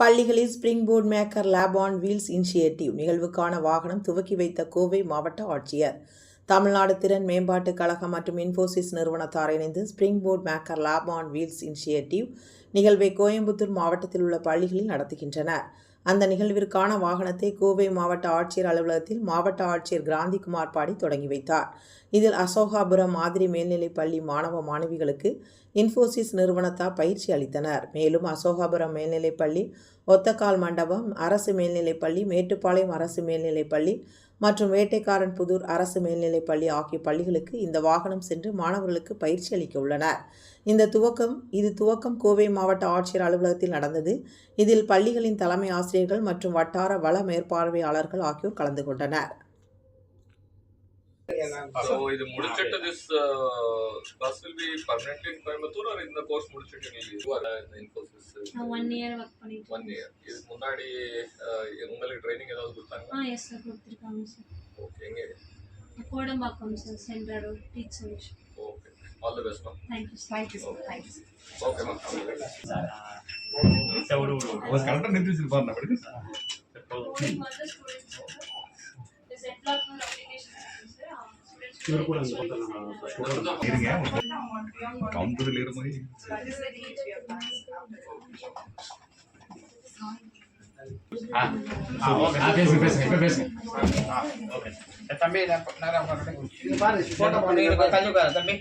பள்ளிகளில் spring board maker lab on wheels initiative நிகழ்வுக்கான வாகனம் துவக்கி வைத்த கோவை மாவட்ட ஆட்சியர். தமிழ்நாடு திறன் மேம்பாட்டுக் கழகம் மற்றும் இன்ஃபோசிஸ் நிறுவனத்தார் இணைந்து spring board maker lab on wheels initiative நிகழ்வை கோயம்புத்தூர் மாவட்டத்தில் உள்ள பள்ளிகளில் நடத்துகின்றனர். அந்த நிகழ்விற்கான வாகனத்தை கோவை மாவட்ட ஆட்சியர் அலுவலகத்தில் மாவட்ட ஆட்சியர் கிராந்திகுமார் பாடி தொடங்கி வைத்தார். இதில் அசோகாபுரம் மாதிரி மேல்நிலைப் பள்ளி மாணவ மாணவிகளுக்கு இன்ஃபோசிஸ் நிறுவனத்தார் பயிற்சி அளித்தனர். மேலும் அசோகாபுரம் மேல்நிலைப் பள்ளி ஒத்தக்கால் மண்டபம் அரசு மேல்நிலைப் பள்ளி மேட்டுப்பாளையம் அரசு மேல்நிலைப் பள்ளி மற்றும் வேட்டைக்காரன் புதூர் அரசு மேல்நிலைப் பள்ளி ஆகிய பள்ளிகளுக்கு இந்த வாகனம் சென்று மாணவர்களுக்கு பயிற்சி அளிக்க உள்ளனர். இந்த துவக்கம் இது துவக்கம் கோவை மாவட்ட ஆட்சியர் அலுவலகத்தில் நடந்தது. இதில் பள்ளிகளின் தலைமை ஆசிரியர் ஆசிரியர்கள் மற்றும் வட்டார வள மேற்பார்வையாளர்கள் ஆகியோர் கலந்து கொண்டனர். So இது முடிச்சிட்டு this uh, bus will be permanent in Coimbatore or இந்த course முடிச்சிட்டு Infosys? நான் இயர் பண்ணிட்டு இயர் இதுக்கு முன்னாடி uh, உங்களுக்கு ட்ரைனிங் ஏதாவது கொடுத்தாங்க ஆ எஸ் சார் கொடுத்துருக்காங்க சார் ஓகே எங்க? Kodambakkam sir central road okay all the best ma'am thank you sir thank you sir thank you sir okay ma'am ஒரு கரெக்டாக நிறுத்தி வச்சிருப்பாரு நம்மளுக்கு இருங்க கவுண்டரில் ஏற மாதிரி தம்பி தம்பி